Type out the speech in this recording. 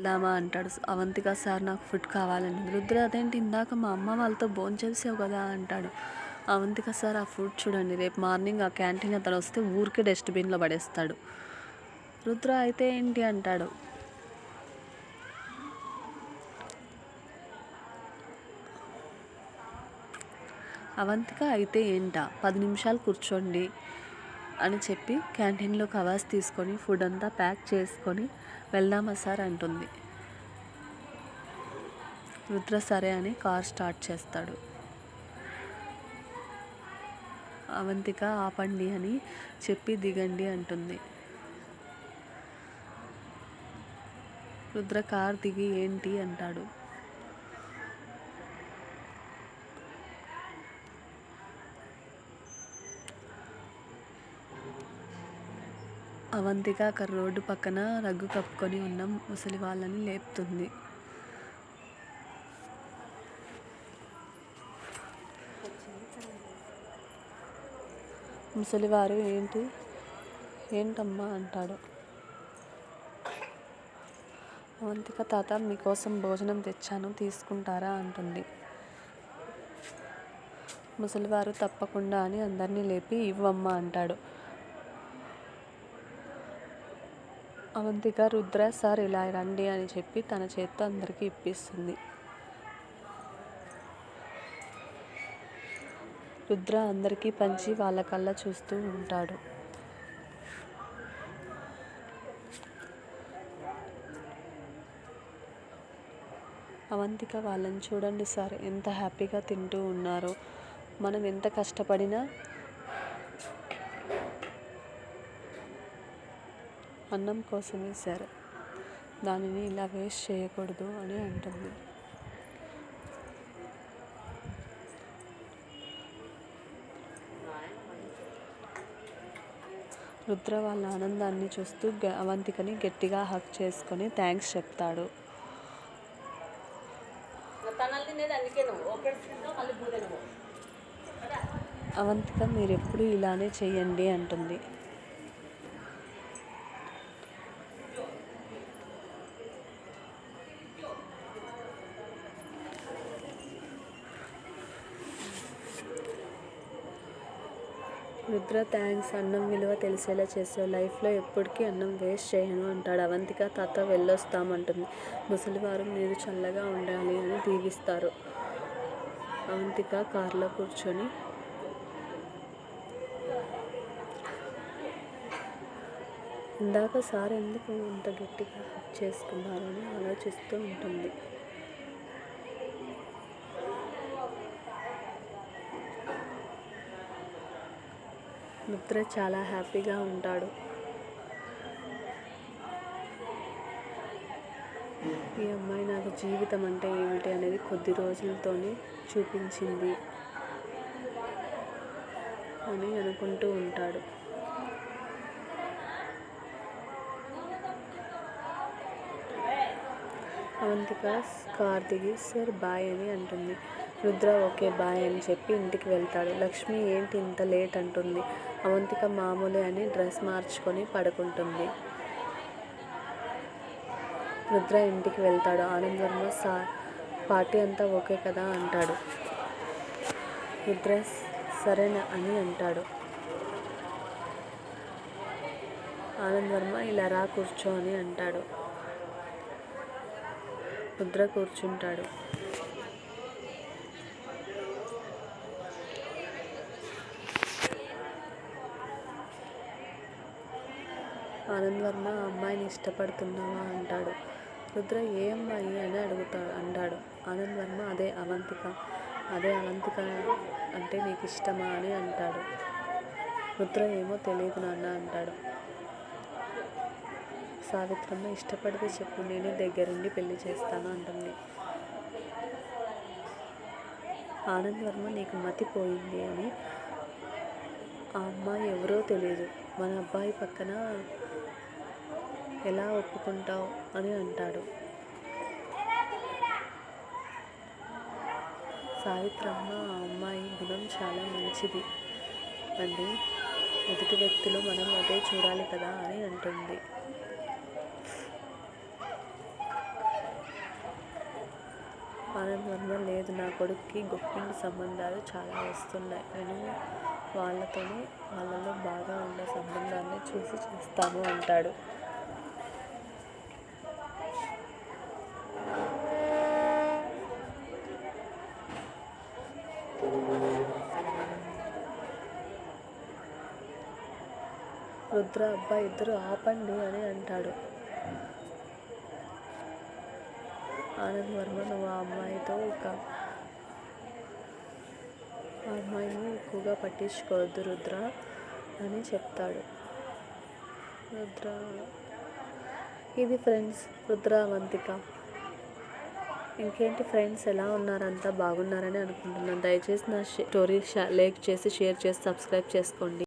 వెళ్దామా అంటాడు అవంతిక. సార్ నాకు ఫుడ్ కావాలని రుద్ర అదేంటి ఇందాక మా అమ్మ వాళ్ళతో భోంచేసావు కదా అంటాడు. అవంతిక సార్ ఆ ఫుడ్ చూడండి. రేపు మార్నింగ్ ఆ క్యాంటీన్ అతను వస్తే ఊరికే డస్ట్బిన్లో పడేస్తాడు. రుద్ర అయితే ఏంటి? అంటాడు. అవంతిక అయితే ఏంటా? పది నిమిషాలు కూర్చోండి. అని చెప్పి క్యాంటీన్లో కవర్స్ తీసుకొని ఫుడ్ అంతా ప్యాక్ చేసుకొని వెళ్దామా సార్ అంటుంది. రుద్ర సరే అని కార్ స్టార్ట్ చేస్తాడు. అవంతిక ఆపండి అని చెప్పి దిగండి అంటుంది. రుద్ర కార్ దిగి ఏంటి అంటాడు. అవంతిక అక్కడ రోడ్డు పక్కన రగ్గు కప్పుకొని ఉన్న ముసలి వాళ్ళని లేపుతుంది. ముసలివారు ఏంటి? ఏంటమ్మా అంటాడు. అవంతిక తాత మీకోసం భోజనం తెచ్చాను తీసుకుంటారా అంటుంది. ముసలివారు తప్పకుండా అని అందరినీ లేపి ఇవ్వమ్మా అంటాడు. అవంతిక రుద్ర సార్ ఇలా రండి అని చెప్పి తన చేత్తో అందరికీ ఇప్పిస్తుంది. రుద్ర అందరికీ పంచి వాళ్ళ కళ్ళ చూస్తూ ఉంటాడు. అవంతిక వాళ్ళని చూడండి సార్ ఎంత హ్యాపీగా తింటూ ఉన్నారో. మనం ఎంత కష్టపడినా అన్నం కోసమే సార్. దానిని ఇలా వేస్ట్ చేయకూడదు అని అంటుంది. రుద్ర వాళ్ళ ఆనందాన్ని చూస్తూ గ- అవంతికని గట్టిగా హక్ చేసుకొని థ్యాంక్స్ చెప్తాడు. అవంతిక మీరు ఎప్పుడు ఇలానే చేయండి అంటుంది. రుద్ర థ్యాంక్స్ అన్నం విలువ తెలిసేలా చేసావు. లైఫ్లో ఎప్పటికీ అన్నం వేస్ట్ చేయను అంటాడు. అవంతిక తాత వెళ్ళొస్తామంటుంది. ముసలివారు మీరు చల్లగా ఉండాలి అని దీవిస్తారు. అవంతిక కారులో కూర్చొని ఇందాక సార్ ఎందుకు ఇంత గట్టిగా హక్ చేసుకున్నారని ఆలోచిస్తూ ఉంటుంది. మిత్ర చాలా హ్యాపీగా ఉంటాడు. ఈ అమ్మాయి నాకు జీవితం అంటే ఏమిటి అనేది కొద్ది రోజులతోనే చూపించింది అని అనుకుంటూ ఉంటాడు. అవంతిక కార్ దిగి సార్ బాయ్ అని అంటుంది. రుద్ర ఓకే బాయ్ అని చెప్పి ఇంటికి వెళ్తాడు. లక్ష్మి ఏంటి ఇంత లేట్? అంటుంది. అవంతిక మామూలే అని డ్రెస్ మార్చుకొని పడుకుంటుంది. రుద్ర ఇంటికి వెళ్తాడు. ఆనంద్ వర్మ సా పార్టీ అంతా ఓకే కదా అంటాడు. రుద్ర సరేనా అని అంటాడు. ఆనంద్ వర్మ ఇలా రా కూర్చో అని అంటాడు. రుద్ర కూర్చుంటాడు. ఆనంద్ వర్మ ఆ అమ్మాయిని ఇష్టపడుతున్నావా అంటాడు. రుద్ర ఏ అమ్మాయి అని అడుగుతాడు అంటాడు. ఆనంద్ వర్మ అదే అవంతిక అదే అవంతిక అంటే నీకు ఇష్టమా అని అంటాడు. రుద్ర ఏమో తెలియదు నాన్న అంటాడు. సావిత్రమ్మ ఇష్టపడితే చెప్పు నేనే దగ్గరుండి పెళ్ళి చేస్తాను అంటుంది. ఆనంద్ వర్మ నీకు మతిపోయింది అని ఆ అమ్మాయి ఎవరో తెలియదు మన అబ్బాయి పక్కన ఎలా ఒప్పుకుంటావు అని అంటాడు. సావిత్రమ్మ ఆ అమ్మాయి గుణం చాలా మంచిది అండి. ఎదుటి వ్యక్తిలో మనం అదే చూడాలి కదా అని అంటుంది. ఆనంద్ వర్మ లేదు. నా కొడుక్కి గొప్పింటి సంబంధాలు చాలా వస్తున్నాయి. నేను వాళ్ళతోనే వాళ్ళలో బాగా ఉండే సంబంధాన్ని చూసి చేస్తాను అంటాడు. రుద్ర అబ్బా ఇద్దరు ఆపండి అని అంటాడు. ఆనంద్ వర్మ నువ్వు ఆ అమ్మాయితో ఒక ఆ అమ్మాయిని ఎక్కువగా పట్టించుకోవద్దు రుద్ర అని చెప్తాడు. రుద్ర ఇది ఫ్రెండ్స్ రుద్రావంతిక ఇంకేంటి ఫ్రెండ్స్ ఎలా ఉన్నారంతా బాగున్నారని అనుకుంటున్నాను. దయచేసి నా స్టోరీ లైక్ చేసి షేర్ చేసి సబ్స్క్రైబ్ చేసుకోండి.